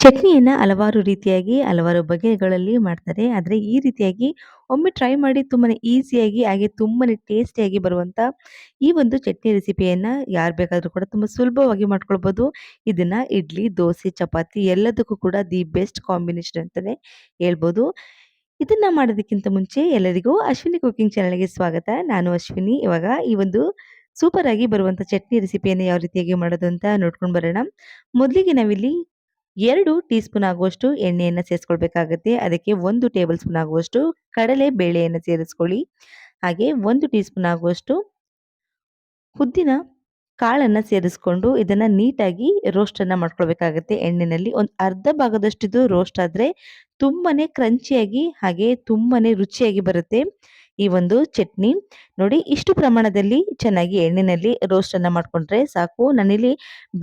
ಚಟ್ನಿಯನ್ನ ಹಲವಾರು ರೀತಿಯಾಗಿ, ಹಲವಾರು ಬಗೆಗಳಲ್ಲಿ ಮಾಡ್ತಾರೆ. ಆದರೆ ಈ ರೀತಿಯಾಗಿ ಒಮ್ಮೆ ಟ್ರೈ ಮಾಡಿ ತುಂಬಾ ಈಸಿಯಾಗಿ ಹಾಗೆ ತುಂಬಾನೇ ಟೇಸ್ಟಿಯಾಗಿ ಬರುವಂತ ಈ ಒಂದು ಚಟ್ನಿ ರೆಸಿಪಿಯನ್ನು ಯಾರು ಬೇಕಾದರೂ ಕೂಡ ತುಂಬಾ ಸುಲಭವಾಗಿ ಮಾಡ್ಕೊಳ್ಬೋದು. ಇದನ್ನ ಇಡ್ಲಿ, ದೋಸೆ, ಚಪಾತಿ ಎಲ್ಲದಕ್ಕೂ ಕೂಡ ದಿ ಬೆಸ್ಟ್ ಕಾಂಬಿನೇಷನ್ ಅಂತಾನೆ ಹೇಳ್ಬೋದು. ಇದನ್ನ ಮಾಡೋದಕ್ಕಿಂತ ಮುಂಚೆ ಎಲ್ಲರಿಗೂ ಅಶ್ವಿನಿ ಕುಕಿಂಗ್ ಚಾನಲ್‌ಗೆ ಸ್ವಾಗತ. ನಾನು ಅಶ್ವಿನಿ. ಇವಾಗ ಈ ಒಂದು ಸೂಪರ್ ಆಗಿ ಬರುವಂತ ಚಟ್ನಿ ರೆಸಿಪಿಯನ್ನು ಯಾವ ರೀತಿಯಾಗಿ ಮಾಡೋದು ಅಂತ ನೋಡ್ಕೊಂಡು ಬರೋಣ. ಮೊದಲಿಗೆ ನಾವಿಲ್ಲಿ 2 ಟೀ ಸ್ಪೂನ್ ಆಗುವಷ್ಟು ಎಣ್ಣೆಯನ್ನು ಸೇರಿಸ್ಕೊಳ್ಬೇಕಾಗುತ್ತೆ. ಅದಕ್ಕೆ ಒಂದು ಟೇಬಲ್ ಸ್ಪೂನ್ ಆಗುವಷ್ಟು ಕಡಲೆ ಬೇಳೆಯನ್ನು ಸೇರಿಸ್ಕೊಳ್ಳಿ. ಹಾಗೆ ಒಂದು ಟೀ ಸ್ಪೂನ್ ಆಗುವಷ್ಟು ಉದ್ದಿನ ಕಾಳನ್ನು ಸೇರಿಸ್ಕೊಂಡು ಇದನ್ನು ನೀಟಾಗಿ ರೋಸ್ಟನ್ನು ಮಾಡ್ಕೊಳ್ಬೇಕಾಗುತ್ತೆ ಎಣ್ಣೆನಲ್ಲಿ. ಒಂದು ಅರ್ಧ ಭಾಗದಷ್ಟಿದ್ದು ರೋಸ್ಟ್ ಆದರೆ ತುಂಬಾ ಕ್ರಂಚಿಯಾಗಿ ಹಾಗೆ ತುಂಬಾ ರುಚಿಯಾಗಿ ಬರುತ್ತೆ ಈ ಒಂದು ಚಟ್ನಿ. ನೋಡಿ, ಇಷ್ಟು ಪ್ರಮಾಣದಲ್ಲಿ ಚೆನ್ನಾಗಿ ಎಣ್ಣೆನಲ್ಲಿ ರೋಸ್ಟ್ ಅನ್ನ ಮಾಡ್ಕೊಂಡ್ರೆ ಸಾಕು. ನಾನಿಲ್ಲಿ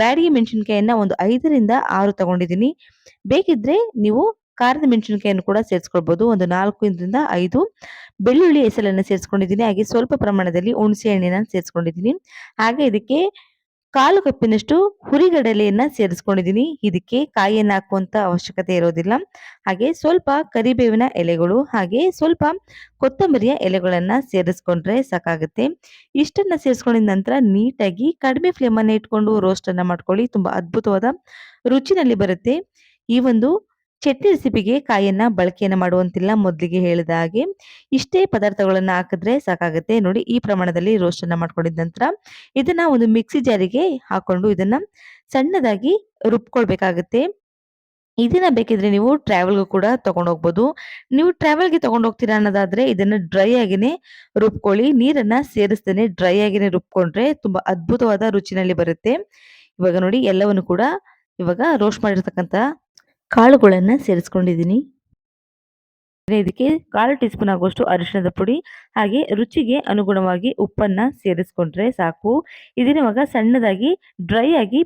ಬ್ಯಾಡಿಗೆ ಮೆಣಸಿನಕಾಯಿಯನ್ನ ಒಂದು 5ರಿಂದ 6 ತಗೊಂಡಿದ್ದೀನಿ. ಬೇಕಿದ್ರೆ ನೀವು ಖಾರದ ಮೆಣಸಿನಕಾಯಿಯನ್ನು ಕೂಡ ಸೇರಿಸ್ಕೊಳ್ಬೋದು. ಒಂದು 4ರಿಂದ 5 ಬೆಳ್ಳುಳ್ಳಿ ಎಸಲನ್ನ ಸೇರಿಸ್ಕೊಂಡಿದ್ದೀನಿ. ಹಾಗೆ ಸ್ವಲ್ಪ ಪ್ರಮಾಣದಲ್ಲಿ ಹುಣಸೆ ಹಣ್ಣಿನ ಸೇರಿಸ್ಕೊಂಡಿದ್ದೀನಿ. ಹಾಗೆ ಇದಕ್ಕೆ ಕಾಲು ಕಪ್ಪಿನಷ್ಟು ಹುರಿಗಡಲೆಯನ್ನ ಸೇರಿಸ್ಕೊಂಡಿದ್ದೀನಿ. ಇದಕ್ಕೆ ಕಾಯಿಯನ್ನು ಹಾಕುವಂತ ಅವಶ್ಯಕತೆ ಇರೋದಿಲ್ಲ. ಹಾಗೆ ಸ್ವಲ್ಪ ಕರಿಬೇವಿನ ಎಲೆಗಳು, ಹಾಗೆ ಸ್ವಲ್ಪ ಕೊತ್ತಂಬರಿಯ ಎಲೆಗಳನ್ನ ಸೇರಿಸ್ಕೊಂಡ್ರೆ ಸಾಕಾಗುತ್ತೆ. ಇಷ್ಟನ್ನ ಸೇರಿಸ್ಕೊಂಡಿದ ನಂತರ ನೀಟಾಗಿ ಕಡಿಮೆ ಫ್ಲೇಮನ್ನ ಇಟ್ಕೊಂಡು ರೋಸ್ಟ್ ಅನ್ನ ಮಾಡ್ಕೊಳ್ಳಿ. ತುಂಬಾ ಅದ್ಭುತವಾದ ರುಚಿನಲ್ಲಿ ಬರುತ್ತೆ. ಈ ಒಂದು ಚಟ್ನಿ ರೆಸಿಪಿಗೆ ಕಾಯಿಯನ್ನ ಬಳಕೆಯನ್ನು ಮಾಡುವಂತಿಲ್ಲ. ಮೊದಲಿಗೆ ಹೇಳಿದ ಹಾಗೆ ಇಷ್ಟೇ ಪದಾರ್ಥಗಳನ್ನು ಹಾಕಿದ್ರೆ ಸಾಕಾಗುತ್ತೆ. ನೋಡಿ, ಈ ಪ್ರಮಾಣದಲ್ಲಿ ರೋಸ್ಟ್ ಅನ್ನ ಮಾಡ್ಕೊಂಡಿದ ನಂತರ ಇದನ್ನ ಒಂದು ಮಿಕ್ಸಿ ಜಾರಿಗೆ ಹಾಕೊಂಡು ಇದನ್ನ ಸಣ್ಣದಾಗಿ ರುಬ್ಕೊಳ್ಬೇಕಾಗುತ್ತೆ. ಇದನ್ನ ಬೇಕಿದ್ರೆ ನೀವು ಟ್ರಾವೆಲ್‌ಗೂ ಕೂಡ ತಗೊಂಡು ಹೋಗ್ಬೋದು. ನೀವು ಟ್ರಾವೆಲ್‌ಗೆ ತಗೊಂಡು ಹೋಗ್ತೀರಾ ಅನ್ನೋದಾದ್ರೆ ಇದನ್ನ ಡ್ರೈ ಆಗಿನೇ ರುಬ್ಕೊಳ್ಳಿ. ನೀರನ್ನ ಸೇರಿಸ್ತೇನೆ ಡ್ರೈ ಆಗಿನೇ ರುಬ್ಕೊಂಡ್ರೆ ತುಂಬಾ ಅದ್ಭುತವಾದ ರುಚಿನಲ್ಲಿ ಬರುತ್ತೆ. ಇವಾಗ ನೋಡಿ, ಎಲ್ಲವನ್ನು ಕೂಡ ಇವಾಗ ರೋಸ್ಟ್ ಮಾಡಿರ್ತಕ್ಕಂತ ಕಾಳುಗಳನ್ನ ಸೇರಿಸ್ಕೊಂಡಿದ್ದೀನಿ. ಇದಕ್ಕೆ ಕಾಲು ಟೀ ಸ್ಪೂನ್ ಆಗುವಷ್ಟು ಅರಿಶಿಣದ ಪುಡಿ, ಹಾಗೆ ರುಚಿಗೆ ಅನುಗುಣವಾಗಿ ಉಪ್ಪನ್ನ ಸೇರಿಸ್ಕೊಂಡ್ರೆ ಸಾಕು. ಇದನ್ನ ಇವಾಗ ಸಣ್ಣದಾಗಿ ಡ್ರೈ ಆಗಿ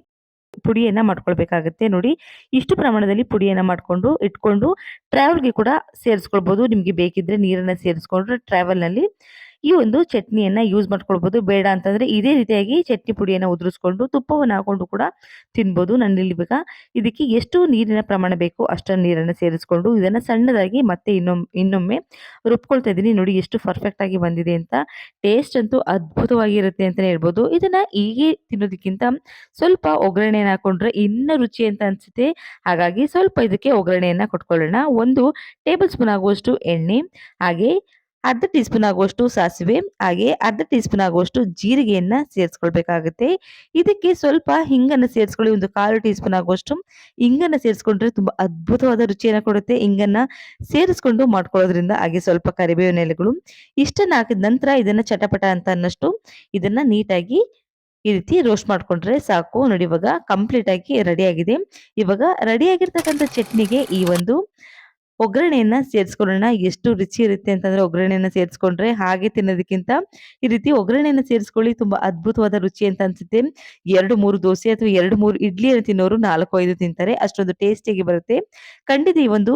ಪುಡಿಯನ್ನ ಮಾಡ್ಕೊಳ್ಬೇಕಾಗತ್ತೆ ನೋಡಿ ಇಷ್ಟು ಪ್ರಮಾಣದಲ್ಲಿ ಪುಡಿಯನ್ನು ಮಾಡಿಕೊಂಡು ಇಟ್ಕೊಂಡು ಟ್ರಾವೆಲ್‌ಗೆ ಕೂಡ ಸೇರಿಸ್ಕೊಳ್ಬೋದು. ನಿಮಗೆ ಬೇಕಿದ್ರೆ ನೀರನ್ನು ಸೇರಿಸ್ಕೊಂಡ್ರೆ ಟ್ರಾವೆಲ್‌ನಲ್ಲಿ ಈ ಒಂದು ಚಟ್ನಿಯನ್ನ ಯೂಸ್ ಮಾಡ್ಕೊಳ್ಬೋದು. ಬೇಡ ಅಂತಂದ್ರೆ ಇದೇ ರೀತಿಯಾಗಿ ಚಟ್ನಿ ಪುಡಿಯನ್ನು ಉದುರಿಸ್ಕೊಂಡು ತುಪ್ಪವನ್ನು ಹಾಕೊಂಡು ಕೂಡ ತಿನ್ಬೋದು. ಇಲ್ಲಿ ಬೇಗ ಇದಕ್ಕೆ ಎಷ್ಟು ನೀರಿನ ಪ್ರಮಾಣ ಬೇಕು ಅಷ್ಟನ್ನು ನೀರನ್ನು ಸೇರಿಸ್ಕೊಂಡು ಇದನ್ನ ಸಣ್ಣದಾಗಿ ಮತ್ತೆ ಇನ್ನೊಮ್ ಇನ್ನೊಮ್ಮೆ ರುಬ್ಕೊಳ್ತಾ ಇದ್ದೀನಿ. ನೋಡಿ ಎಷ್ಟು ಪರ್ಫೆಕ್ಟ್ ಆಗಿ ಬಂದಿದೆ ಅಂತ. ಟೇಸ್ಟ್ ಅಂತೂ ಅದ್ಭುತವಾಗಿರುತ್ತೆ ಅಂತಲೇ ಹೇಳ್ಬೋದು. ಇದನ್ನ ಹೀಗೆ ತಿನ್ನೋದಕ್ಕಿಂತ ಸ್ವಲ್ಪ ಒಗ್ಗರಣೆಯನ್ನು ಹಾಕೊಂಡ್ರೆ ಇನ್ನೂ ರುಚಿ ಅಂತ ಅನ್ಸುತ್ತೆ. ಹಾಗಾಗಿ ಸ್ವಲ್ಪ ಇದಕ್ಕೆ ಒಗ್ಗರಣೆಯನ್ನು ಕೊಟ್ಕೊಳ್ಳೋಣ. ಒಂದು ಟೇಬಲ್ ಸ್ಪೂನ್ ಆಗುವಷ್ಟು ಎಣ್ಣೆ, ಹಾಗೆ ಅರ್ಧ ಟೀ ಸ್ಪೂನ್ ಆಗುವಷ್ಟು ಸಾಸಿವೆ, ಹಾಗೆ ಅರ್ಧ ಟೀ ಸ್ಪೂನ್ ಆಗುವಷ್ಟು ಜೀರಿಗೆಯನ್ನ ಸೇರಿಸ್ಕೊಳ್ಬೇಕಾಗುತ್ತೆ. ಇದಕ್ಕೆ ಸ್ವಲ್ಪ ಹಿಂಗನ್ನ ಸೇರಿಸ್ಕೊಳ್ಳಿ. ಒಂದು ಕಾಲು ಟೀ ಸ್ಪೂನ್ ಆಗುವಷ್ಟು ಹಿಂಗನ್ನು ಸೇರಿಸ್ಕೊಂಡ್ರೆ ತುಂಬಾ ಅದ್ಭುತವಾದ ರುಚಿಯನ್ನು ಕೊಡುತ್ತೆ. ಹಿಂಗನ್ನ ಸೇರಿಸ್ಕೊಂಡು ಮಾಡ್ಕೊಳ್ಳೋದ್ರಿಂದ ಹಾಗೆ ಸ್ವಲ್ಪ ಕರಿಬೇವಿನ ಎಲೆಗಳು ಇಷ್ಟನ್ನು ಹಾಕಿದ ನಂತರ ಇದನ್ನ ಚಟಪಟ ಅಂತ ಅನ್ನಷ್ಟು ಇದನ್ನ ನೀಟಾಗಿ ಈ ರೀತಿ ರೋಸ್ಟ್ ಮಾಡ್ಕೊಂಡ್ರೆ ಸಾಕು. ನೋಡಿ ಇವಾಗ ಕಂಪ್ಲೀಟ್ ಆಗಿ ರೆಡಿ ಆಗಿದೆ. ಇವಾಗ ರೆಡಿ ಆಗಿರ್ತಕ್ಕಂಥ ಚಟ್ನಿಗೆ ಈ ಒಂದು ಒಗ್ಗರಣೆಯನ್ನ ಸೇರಿಸ್ಕೊಳ್ಳೋಣ. ಎಷ್ಟು ರುಚಿ ಇರುತ್ತೆ ಅಂತಂದ್ರೆ ಒಗ್ಗರಣೆಯನ್ನ ಸೇರಿಸ್ಕೊಂಡ್ರೆ ಹಾಗೆ ತಿನ್ನೋದಕ್ಕಿಂತ ಈ ರೀತಿ ಒಗ್ಗರಣೆಯನ್ನ ಸೇರಿಸ್ಕೊಳ್ಳಿ. ತುಂಬಾ ಅದ್ಭುತವಾದ ರುಚಿ ಅಂತ ಅನ್ಸುತ್ತೆ. 2, 3 ದೋಸೆ ಅಥವಾ ಎರಡು ಮೂರು ಇಡ್ಲಿಯನ್ನು ತಿನ್ನೋರು 4, 5 ತಿಂತಾರೆ. ಅಷ್ಟೊಂದು ಟೇಸ್ಟಿಯಾಗಿ ಬರುತ್ತೆ. ಖಂಡಿತ ಈ ಒಂದು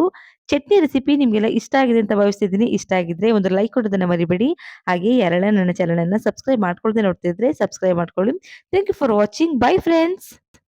ಚಟ್ನಿ ರೆಸಿಪಿ ನಿಮ್ಗೆಲ್ಲ ಇಷ್ಟ ಆಗಿದೆ ಅಂತ ಭಾವಿಸ್ತಿದ್ದೀನಿ. ಇಷ್ಟ ಆಗಿದ್ರೆ ಒಂದು ಲೈಕ್ ಕೊಡೋದನ್ನ ಮರಿಬೇಡಿ. ಹಾಗೆ ಯಾರೆಲ್ಲ ನನ್ನ ಚಾನಲನ್ನ ಸಬ್ಸ್ಕ್ರೈಬ್ ಮಾಡ್ಕೊಳ್ದೆ ನೋಡ್ತಿದ್ರೆ ಸಬ್ಸ್ಕ್ರೈಬ್ ಮಾಡ್ಕೊಳ್ಳಿ. Thank you for watching. Bye friends.